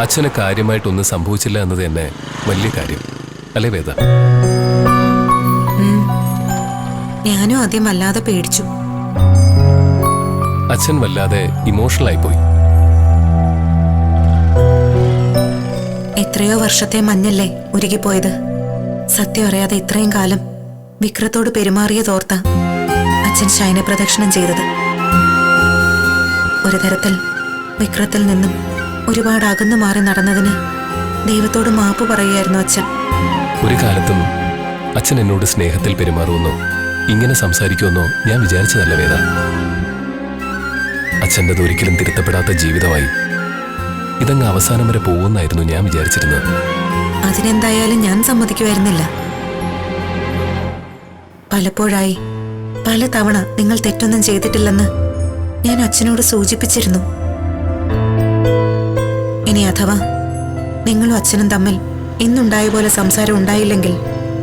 അച്ഛന് കാര്യമായിട്ടൊന്നും സംഭവിച്ചില്ല എന്നത് തന്നെ വലിയ കാര്യം. അല്ലേ വേദ? ഞാനും ആദ്യം വല്ലാതെ പേടിച്ചു. അച്ഛൻ വല്ലാതെ ഇമോഷണൽ ആയിപ്പോയി. എത്രയോ വർഷത്തെ മഞ്ഞല്ലേ ഉരുകിപ്പോയത്. സത്യം അറിയാതെ ഇത്രയും കാലം വിക്രത്തോട് പെരുമാറിയതോർത്ത അച്ഛൻ ശയന പ്രദക്ഷിണം ചെയ്തത്. ഒരു തരത്തിൽ വിക്രത്തിൽ നിന്നും ഒരുപാട് അകന്നു മാറി നടന്നതിന്. ദൈവത്തോട് മാപ്പ് പറയുകയായിരുന്നു അച്ഛൻ. ഒരു കാലത്തും അച്ഛൻ എന്നോട് സ്നേഹത്തിൽ പെരുമാറുമെന്നോ ഇങ്ങനെ സംസാരിക്കുമെന്നോ ഞാൻ വിചാരിച്ചതല്ല വേദ. അച്ഛന്റെത് ഒരിക്കലും തിരുത്തപ്പെടാത്ത ജീവിതമായി ഇതങ്ങ് അവസാനം വരെ പോകുമെന്നായിരുന്നു ഞാൻ വിചാരിച്ചിരുന്നത്. അതിനെന്തായാലും ഞാൻ സമ്മതിക്കുമായിരുന്നില്ല. പലപ്പോഴായി പല തവണ നിങ്ങൾ തെറ്റൊന്നും ചെയ്തിട്ടില്ലെന്ന് ഞാൻ അച്ഛനോട് സൂചിപ്പിച്ചിരുന്നു. ഇനി അഥവാ നിങ്ങളും അച്ഛനും തമ്മിൽ ഇന്നുണ്ടായ പോലെ സംസാരം ഉണ്ടായില്ലെങ്കിൽ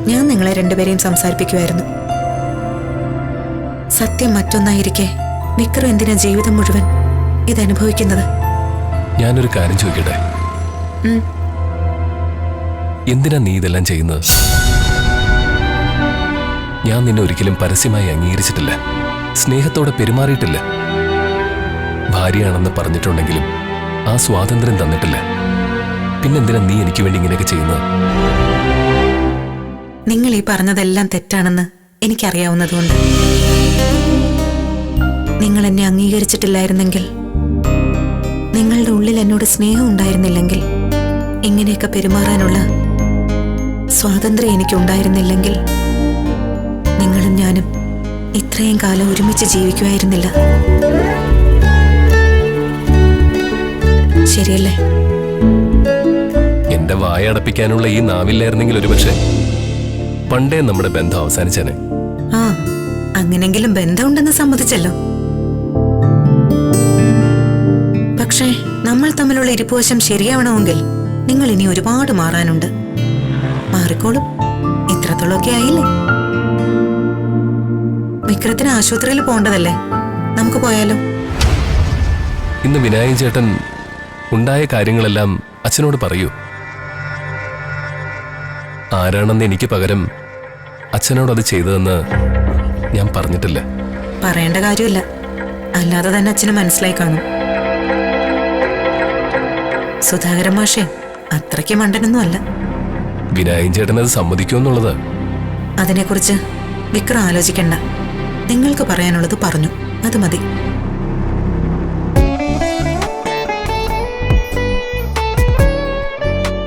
ഞാൻ നിങ്ങളെ രണ്ടുപേരെയും സംസാരിപ്പിക്കുമായിരുന്നു. സത്യം മറ്റൊന്നായിരിക്കെ വിക്രം എന്തിനാ ജീവിതം മുഴുവൻ ഇതനുഭവിക്കുന്നത്? ഞാനൊരു കാര്യം ചോദിക്കട്ടെ? എന്തിനാ നീ ഇതെല്ലാം ചെയ്യുന്നത്? ഞാൻ നിന്നെ ഒരിക്കലും പരസ്യമായി അംഗീകരിച്ചിട്ടില്ല. സ്നേഹത്തോടെ പെരുമാറിയിട്ടില്ല. ഭാര്യയാണെന്ന് പറഞ്ഞിട്ടുണ്ടെങ്കിലും ആ സ്വാതന്ത്ര്യം തന്നിട്ടില്ല. പിന്നെന്തിനാ നീ എനിക്ക് വേണ്ടി ഇങ്ങനെയൊക്കെ ചെയ്യുന്നത്? നിങ്ങൾ ഈ പറഞ്ഞതെല്ലാം തെറ്റാണെന്ന് എനിക്കറിയാവുന്നതുകൊണ്ട്. നിങ്ങൾ എന്നെ അംഗീകരിച്ചിട്ടില്ലായിരുന്നെങ്കിൽ നിങ്ങളുടെ ഉള്ളിൽ എന്നോട് സ്നേഹം ഉണ്ടായിരുന്നില്ലെങ്കിൽ ഇങ്ങനെയൊക്കെ പെരുമാറാനുള്ള സ്വാതന്ത്ര്യം എനിക്കുണ്ടായിരുന്നില്ലെങ്കിൽ നിങ്ങളും ഞാനും ഇത്രയും കാലം ഒരുമിച്ച് ജീവിക്കുമായിരുന്നില്ല. ശരിയല്ലേ? എന്റെ വായ അടപ്പിക്കാനുള്ള ഈ നാവില്ലായിരുന്നെങ്കിൽ ഒരുപക്ഷെ പണ്ടേ നമ്മുടെ ബന്ധം അവസാനിച്ചേനെ. ആ അങ്ങനെങ്കിലും ബന്ധമുണ്ടെന്ന് സമ്മതിച്ചല്ലോ. പക്ഷേ നമ്മൾ തമ്മിലുള്ള ഇരിപ്പുവശം ശരിയാവണമെങ്കിൽ നിങ്ങൾ ഇനി ഒരുപാട് മാറാനുണ്ട്. മാറിക്കോളും. ഇത്രത്തോളമൊക്കെ ആയില്ലേ? വിക്രത്തിന് ആശുപത്രിയിൽ പോകേണ്ടതല്ലേ? നമുക്ക് പോയാലോ? ഇന്ന് വിനായക ചേട്ടൻ ഉണ്ടായ കാര്യങ്ങളെല്ലാം അച്ഛനോട് പറയൂ. ആരാണെന്ന് എനിക്ക് പകരം അച്ഛനോട് അത് ചെയ്തതെന്ന് ഞാൻ പറഞ്ഞിട്ടില്ല. പറയേണ്ട കാര്യമില്ല. അല്ലാതെ തന്നെ അച്ഛന് മനസ്സിലായി കാണും. സുധാകരൻ മാഷേ അത്രയ്ക്ക് മണ്ടനൊന്നും അല്ല. വിനായകൻ ചേട്ടൻ അത് സമ്മതിക്കുമെന്നുള്ളത് അതിനെക്കുറിച്ച് വിക്രം ആലോചിക്കണ്ട. നിങ്ങൾക്ക് പറയാനുള്ളത് പറഞ്ഞു. അത് മതി.